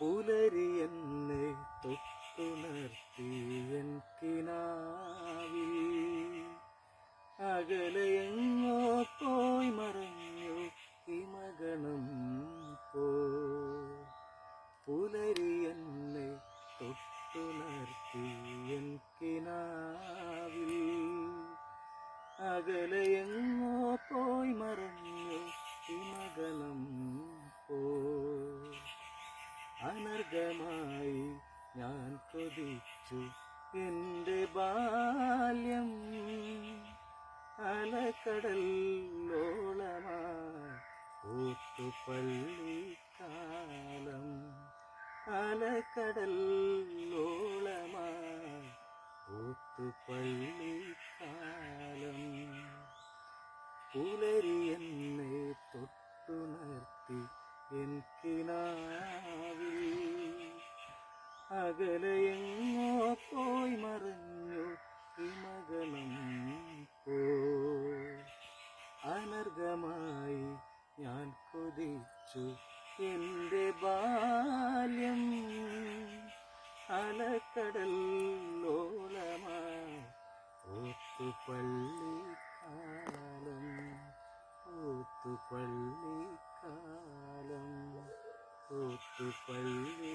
പുലരി എന്നെ തൊട്ടുണർത്തിയൻ കിനാവിൽ. അകലെയെങ്ങോ പോയി മറഞ്ഞു ഹിമഗണം പോ. പുലരി എന്നെ തൊട്ടുണർത്തിയൻ കിനാവിൽ. അകലെയെങ്ങോ പോയി മറഞ്ഞു ഹിമഗണം അനർഘമായി ഞാൻ കൊതിച്ചു എന്റെ ബാല്യം. അലക്കടലോളമായി ഊത്തുപള്ളിക്കാലം അലക്കടലോളമായി ഊത്തുപള്ളിക്കാലം പുലരി എന്നെ തൊട്ടുണർത്തി എൻ കിനാവിൽ അകലെയെങ്ങോ പോയി മറഞ്ഞു ഹിമഗണം പോ അനർഘമായി ഞാൻ കൊതിച്ചു എന്റെ ബാല്യം അലക്കടലോളമായി ഓത്തുപള്ളിക്കാലം ഓത്തുപള്ളിക്കാലം ഓത്തുപള്ളി